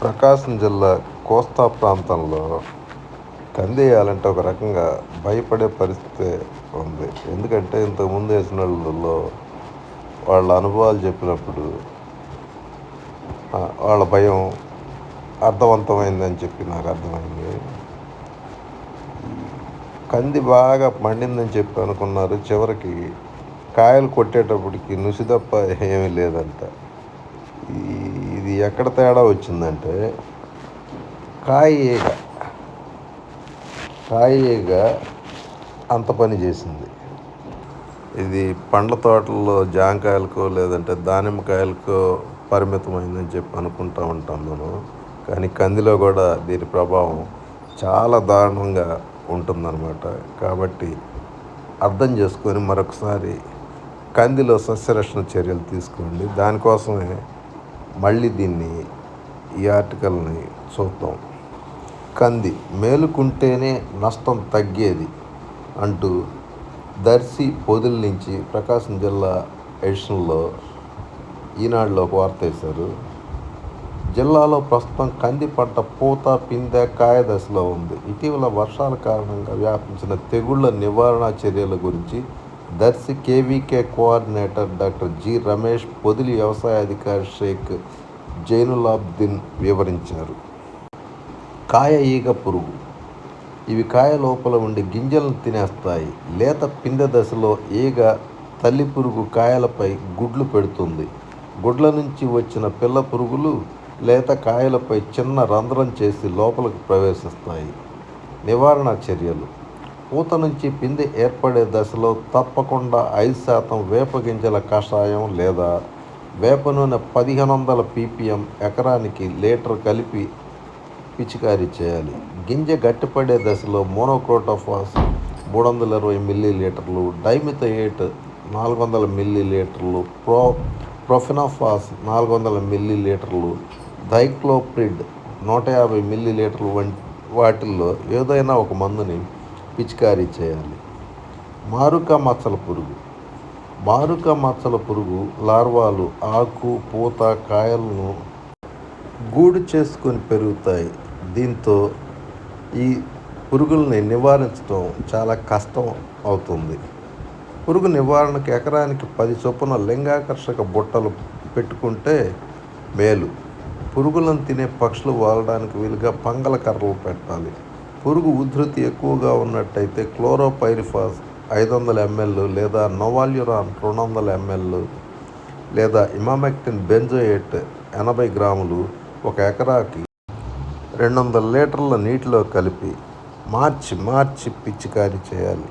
ప్రకాశం జిల్లా కోస్తా ప్రాంతంలో కందేయాలంటే ఒక రకంగా భయపడే పరిస్థితి ఉంది. ఎందుకంటే ఇంతకుముందు వేసిన వాళ్ళలో వాళ్ళ అనుభవాలు చెప్పినప్పుడు వాళ్ళ భయం అర్థవంతమైందని చెప్పి నాకు అర్థమైంది. కంది బాగా పండిందని చెప్పి అనుకున్నారు. చివరికి కాయలు కొట్టేటప్పటికి నుసిదప్ప ఏమీ లేదంట. ఈ- ఇది ఎక్కడ తేడా వచ్చిందంటే కాయ ఈగ. కాయ ఈగ అంత పని చేసింది. ఇది పండ్ల తోటల్లో జాంకాయలకో లేదంటే దానిమ్మకాయలకో పరిమితమైందని చెప్పి అనుకుంటా ఉంటాం మనం. కానీ కందిలో కూడా దీని ప్రభావం చాలా దారుణంగా ఉంటుందన్నమాట. కాబట్టి అర్థం చేసుకొని మరొకసారి కందిలో సస్యరక్షణ చర్యలు తీసుకోండి. దానికోసమే మళ్ళీ దీన్ని ఈ ఆర్టికల్ని చూద్దాం. కంది మేలుకుంటేనే నష్టం తగ్గేది అంటూ దర్శి పొదుల నుంచి ప్రకాశం జిల్లా ఎడిషన్లో ఈనాడులో ఒక వార్త వేశారు. జిల్లాలో ప్రస్తుతం కంది పంట పూత పిందె కాయ దశలో ఉంది. ఇటీవల వర్షాల కారణంగా వ్యాపించిన తెగుళ్ళ నివారణ చర్యల గురించి Darsi KVK coordinator doctor G Ramesh Podili వ్యవసాయ అధికారి షేక్ జైనులాబ్దిన్ వివరించారు. కాయ ఈగ పురుగు. ఇవి కాయ లోపల ఉండి గింజలను తినేస్తాయి. లేత పిందె దశలో ఈగ తల్లి పురుగు కాయలపై గుడ్లు పెడుతుంది. గుడ్ల నుంచి వచ్చిన పిల్ల పురుగులు లేత కాయలపై చిన్న రంధ్రం చేసి లోపలికి ప్రవేశిస్తాయి. నివారణ చర్యలు. పూత నుంచి పిండి ఏర్పడే దశలో తప్పకుండా ఐదు శాతం వేప గింజల కషాయం లేదా వేప నూనె పదిహేను వందల పీపీఎం ఎకరానికి లీటర్ కలిపి పిచికారీ చేయాలి. గింజ గట్టిపడే దశలో మోనోక్రోటోఫాస్ మూడు వందల ఇరవై మిల్లీ లీటర్లు డైమిథయేట్ నాలుగు వందల మిల్లీ లీటర్లు ప్రో ప్రొఫినాఫాస్ నాలుగు వందల మిల్లీ లీటర్లు దైక్లోప్రిడ్ నూట యాభై మిల్లీ లీటర్లు వంటి వాటిల్లో ఏదైనా ఒక మందుని పిచికారీ చేయాలి. మారుక మచ్చల పురుగు. మారుక మచ్చల పురుగు లార్వాలు ఆకు పూత కాయలను గూడు చేసుకొని పెరుగుతాయి. దీంతో ఈ పురుగుల్ని నివారించడం చాలా కష్టం అవుతుంది. పురుగు నివారణకు ఎకరానికి పది చొప్పున లింగాకర్షక బుట్టలు పెట్టుకుంటే మేలు. పురుగులను తినే పక్షులు వాలడానికి వీలుగా పంగల కర్రలు పెట్టాలి. పురుగు ఉధృతి ఎక్కువగా ఉన్నట్టయితే క్లోరోపైరిఫాస్ ఐదు వందల ఎంఎల్ లేదా నోవాల్యురాన్ రెండు వందల ఎంఎల్ లేదా ఇమామెక్టిన్ బెంజోయేట్ ఎనభై గ్రాములు ఒక ఎకరాకి రెండు వందల లీటర్ల నీటిలో కలిపి మార్చి మార్చి పిచికారీ చేయాలి.